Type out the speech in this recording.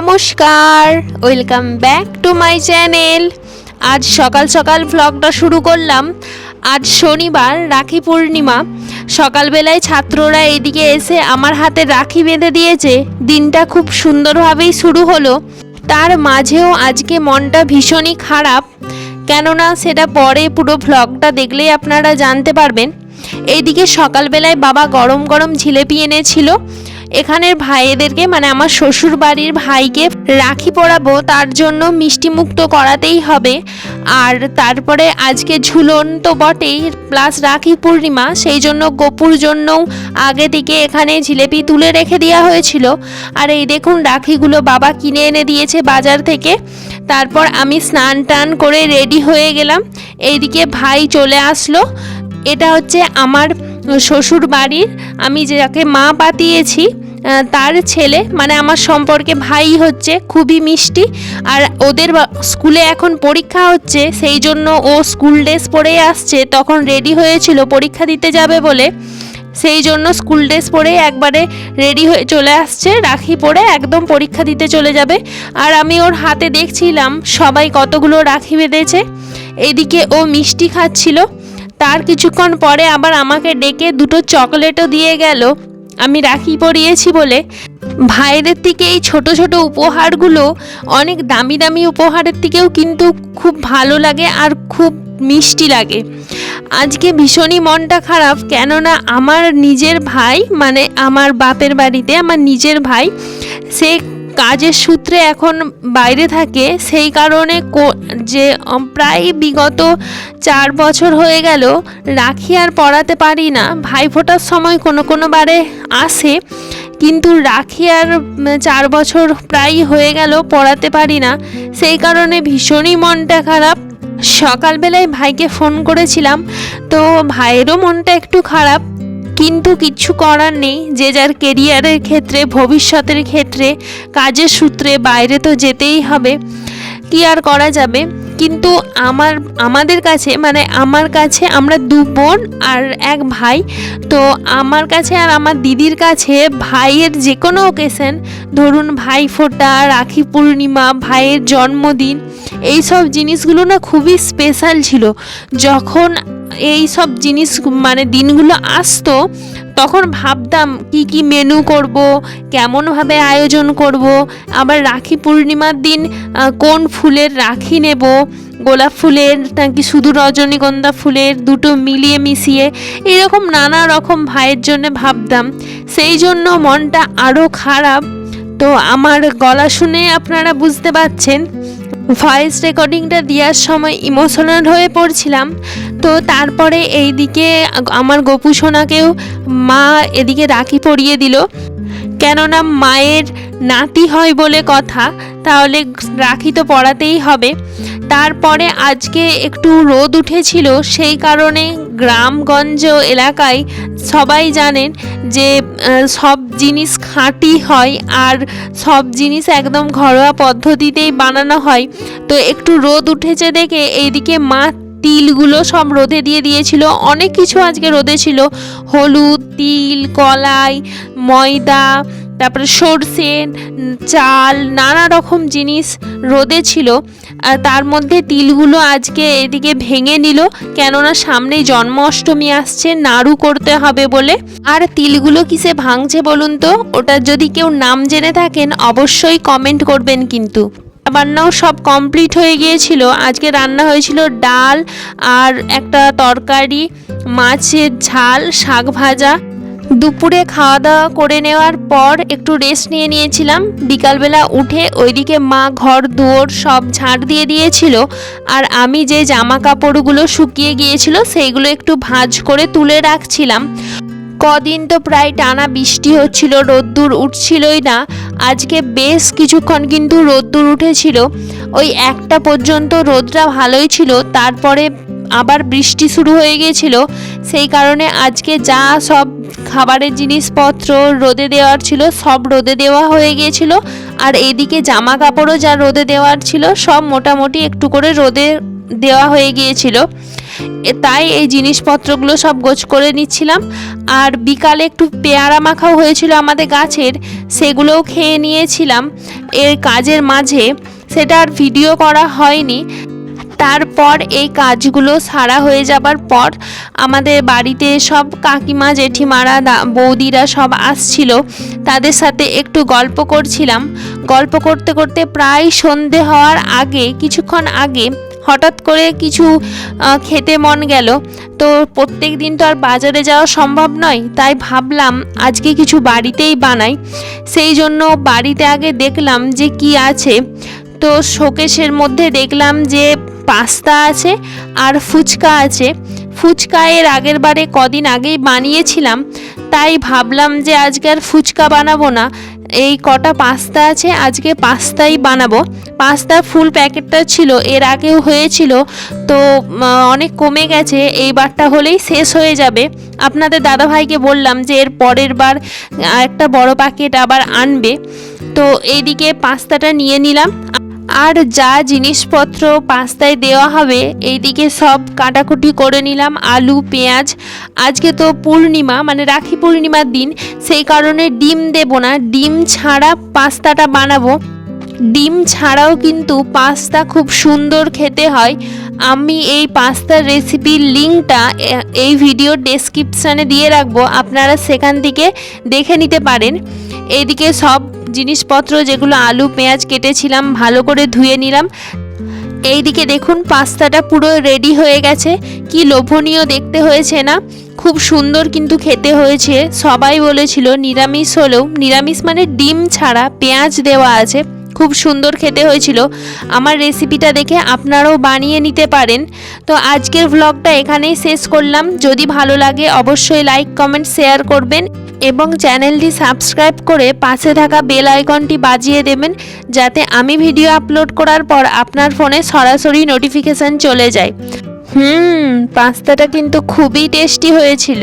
নমস্কার welcome back to my channel আজ সকাল সকাল ভ্লগটা শুরু করলাম। আজ শনিবার, রাখি পূর্ণিমা। সকালবেলায় ছাত্ররা এদিকে এসে আমার হাতে রাখি বেঁধে দিয়েছে। দিনটা খুব সুন্দরভাবেই শুরু হলো। তার মাঝেও আজকে মনটা ভীষণই খারাপ। কেননা সেটা পরে পুরো ভ্লগটা দেখলেই আপনারা জানতে পারবেন। এইদিকে সকালবেলায় বাবা গরম গরম জিলেপি এনেছিল। এখানের ভাইয়েদেরকে মানে আমার শ্বশুর বাড়ির ভাইকে রাখি পরাবো, তার জন্য মিষ্টি মুক্ত করাতেই হবে। আর তারপরে আজকে ঝুলন তো বটেই প্লাস রাখি পূর্ণিমা, সেই জন্য গোপুর জন্যও আগে থেকে এখানে জিলেপি তুলে রেখে দেওয়া হয়েছিল। আর এই দেখুন রাখিগুলো বাবা কিনে এনে দিয়েছে বাজার থেকে। তারপর আমি স্নান টান করে রেডি হয়ে গেলাম। এইদিকে ভাই চলে আসলো। এটা হচ্ছে আমার শ্বশুর বাড়ির আমি যাকে মা পাতিয়েছি তার ছেলে মানে আমার সম্পর্কে ভাই হচ্ছে খুবই মিষ্টি, আর ওদের স্কুলে এখন পরীক্ষা হচ্ছে, সেই জন্য ও স্কুল ড্রেস পরে আসছে, তখন রেডি হয়েছিল পরীক্ষা দিতে যাবে বলে। সেই জন্য স্কুল ড্রেস পরে একবারে রেডি হয়ে চলে আসছে, রাখি পরে একদম পরীক্ষা দিতে চলে যাবে। আর আমি ওর হাতে দেখছিলাম, সবাই কতগুলো রাখি বেঁধেছে। এদিকে ও মিষ্টি খাচ্ছিল। তার কিছুক্ষণ পরে আবার আমাকে ডেকে দুটো চকলেটও দিয়ে গেল। আমি রাখি পরিয়েছি বলে ভাইদের থেকে এই ছোট ছোট উপহারগুলো অনেক দামি দামি উপহারের থেকেও কিন্তু খুব ভালো লাগে আর খুব মিষ্টি লাগে। আজকে ভীষণই মনটা খারাপ, কেননা আমার নিজের ভাই মানে আমার বাপের বাড়িতে আমার নিজের ভাই, সে কাজের সূত্রে এখন বাইরে থাকে, সেই কারণে যে প্রায় বিগত চার বছর হয়ে গেল, রাখি আর পড়াতে পারি না। ভাই ফোটার সময় কোনো কোনো বারে আসে, কিন্তু রাখি আর চার বছর প্রায় হয়ে গেল পড়াতে পারি না। সেই কারণে ভীষণই মনটা খারাপ। সকালবেলায় ভাইকে ফোন করেছিলাম, তো ভাইয়েরও মনটা একটু খারাপ। কিন্তু কিচ্ছু করার নেই। যে যার কেরিয়ারের ক্ষেত্রে, ভবিষ্যতের ক্ষেত্রে, কাজের সূত্রে বাইরে তো যেতেই হবে। কি আর করা যাবে? কিন্তু আমার, আমাদের কাছে মানে আমার কাছে আমরা দু বোন আর এক ভাই। তো আমার কাছে আর আমার দিদির কাছে ভাইয়ের যে কোনো ওকেশন ধরুন ভাই ফোটা, রাখি পূর্ণিমা, ভাইয়ের জন্মদিন এই সব জিনিসগুলো না খুবই স্পেশাল ছিল। যখন এই সব জিনিস মানে দিনগুলো আসতো, তখন ভাবতাম কি কি মেনু করব, কেমনভাবে আয়োজন করব, আবার রাখি পূর্ণিমার দিন কোন ফুলের রাখি নেব, গোলাপ ফুলের নাকি শুধু রজনীগন্ধা ফুলের দুটো মিলিয়ে মিশিয়ে, এরকম নানা রকম ভাইয়ের জন্য ভাবতাম। সেই জন্য মনটা আরও খারাপ। তো আমার গলা শুনে আপনারা বুঝতে পারছেন ভয়েস রেকর্ডিংটা দেওয়ার সময় ইমোশনাল হয়ে পড়ছিলাম। তো তারপরে এইদিকে আমার গোপু সোনাকেও মা এদিকে রাখি পরিয়ে দিল। কেননা মায়ের নাতি হয় বলে কথা তাহলে রাখি তো পড়াতেই হবে। তারপরে আজকে একটু রোদ উঠেছিল, সেই কারণে গ্রামগঞ্জ এলাকায় সবাই জানেন যে সব জিনিস খাঁটি হয় আর সব জিনিস একদম ঘরোয়া পদ্ধতিতেই বানানো হয়। তো একটু রোদ উঠেছে দেখে এইদিকে মা তিলগুলো সব রোদে দিয়ে দিয়েছিল। অনেক কিছু আজকে রোদে ছিল। হলুদ, তিল, কলাই, ময়দা তারপরে সর্ষে, চাল, নানা রকম জিনিস রোদে ছিল। আর তার মধ্যে তিলগুলো আজকে এদিকে ভেঙে নিল, কেননা সামনেই জন্মাষ্টমী আসছে, নাড়ু করতে হবে বলে। আর তিলগুলো কিসে ভাঙছে বলুন তো? ওটা যদি কেউ নাম জেনে থাকেন, অবশ্যই কমেন্ট করবেন কিন্তু। রান্নাও সব কমপ্লিট হয়ে গিয়েছিল। আজকে রান্না হয়েছিল ডাল আর একটা তরকারি, মাছের ঝাল, শাক ভাজা। দুপুরে খাওয়া দাওয়া করে নেওয়ার পর একটু রেস্ট নিয়ে নিয়েছিলাম। বিকালবেলা উঠে ওইদিকে মা, ঘর, দুয়োর সব ঝাড় দিয়ে দিয়েছিল। আর আমি যে জামা কাপড়গুলো শুকিয়ে গিয়েছিল সেইগুলো একটু ভাঁজ করে তুলে রাখছিলাম। কদিন তো প্রায় টানা বৃষ্টি হচ্ছিল, রোদ্দুর উঠছিলই না। আজকে বেশ কিছুক্ষণ কিন্তু রোদ্দুর উঠেছিল। ওই একটা পর্যন্ত রোদটা ভালোই ছিল, তারপরে আবার বৃষ্টি শুরু হয়ে গিয়েছিল, সেই কারণে আজকে যা সব খাবারের জিনিসপত্র রোদে দেওয়ার ছিল, সব রোদে দেওয়া হয়ে গিয়েছিল। আর এদিকে জামা কাপড়ও যা রোদে দেওয়ার ছিল, সব মোটামুটি একটু করে রোদে দেওয়া হয়ে গিয়েছিল। তাই এই জিনিসপত্রগুলো সব গোছ করে নিচ্ছিলাম। আর বিকালে একটু পেয়ারা মাখাও হয়েছিল আমাদের গাছের, সেগুলোও খেয়ে নিয়েছিলাম। এর কাজের মাঝে সেটা আর ভিডিও করা হয়নি। তারপর এই কাজগুলো সারা হয়ে যাবার পর আমাদের বাড়িতে সব কাকিমা, জেঠিমারা বৌদিরা সব আসছিল। তাদের সাথে একটু গল্প করছিলাম। গল্প করতে করতে প্রায় সন্ধে হওয়ার আগে, কিছুক্ষণ আগে হঠাৎ করে কিছু খেতে মন গেল। তো প্রত্যেক দিন তো আর বাজারে যাওয়া সম্ভব নয়, তাই ভাবলাম আজকে কিছু বাড়িতেই বানাই। সেই জন্য বাড়িতে আগে দেখলাম যে কি আছে। তো শোকেশের মধ্যে দেখলাম যে পাস্তা আছে আর ফুচকা আছে। ফুচকা এর আগের বারে কদিন আগেই বানিয়েছিলাম, তাই ভাবলাম যে আজকে আর ফুচকা বানাবো না। এই কটা পাস্তা আছে, আজকে পাস্তাই বানাবো। পাস্তার ফুল প্যাকেটটা ছিল, এর আগেও হয়েছিল, তো অনেক কমে গেছে, এইবারটা হলেই শেষ হয়ে যাবে। আপনাদের দাদাভাইকে বললাম যে এর পরের বার একটা বড় প্যাকেট আবার আনবে। তো, এইদিকে পাস্তাটা নিয়ে নিলাম। আর যা জিনিসপত্র পাস্তায় দেওয়া হবে, এইদিকে সব কাটাকুটি করে নিলাম, আলু, পেঁয়াজ। আজকে তো পূর্ণিমা মানে রাখি পূর্ণিমার দিন, সেই কারণে ডিম দেব না। ডিম ছাড়া পাস্তাটা বানাবো। ডিম ছাড়াও কিন্তু পাস্তা খুব সুন্দর খেতে হয়। আমি এই পাস্তার রেসিপির লিঙ্কটা এই ভিডিও ডেসক্রিপশানে দিয়ে রাখব। আপনারা সেখান থেকে দেখে নিতে পারেন। এইদিকে সব জিনিসপত্র, যেগুলো আলু, পেঁয়াজ কেটেছিলাম, ভালো করে ধুয়ে নিলাম। এই দিকে দেখুন, পাস্তাটা পুরো রেডি হয়ে গেছে। কি লোভনীয় দেখতে হয়েছে না? খুব সুন্দর কিন্তু খেতে হয়েছে। সবাই বলেছিল নিরামিষ হলেও, নিরামিষ মানে ডিম ছাড়া পেঁয়াজ দেওয়া আছে। খুব সুন্দর খেতে হয়েছিল। আমার রেসিপিটা দেখে আপনারাও বানিয়ে নিতে পারেন। তো আজকের ভ্লগটা এখানেই শেষ করলাম। যদি ভালো লাগে, অবশ্যই লাইক কমেন্ট শেয়ার করবেন। এবং চ্যানেলটি সাবস্ক্রাইব করে পাশে থাকা বেল আইকনটি বাজিয়ে দেবেন যাতে আমি ভিডিও আপলোড করার পর আপনার ফোনে সরাসরি নোটিফিকেশান চলে যায়। হুম, পাস্তাটা কিন্তু খুবই টেস্টি হয়েছিল।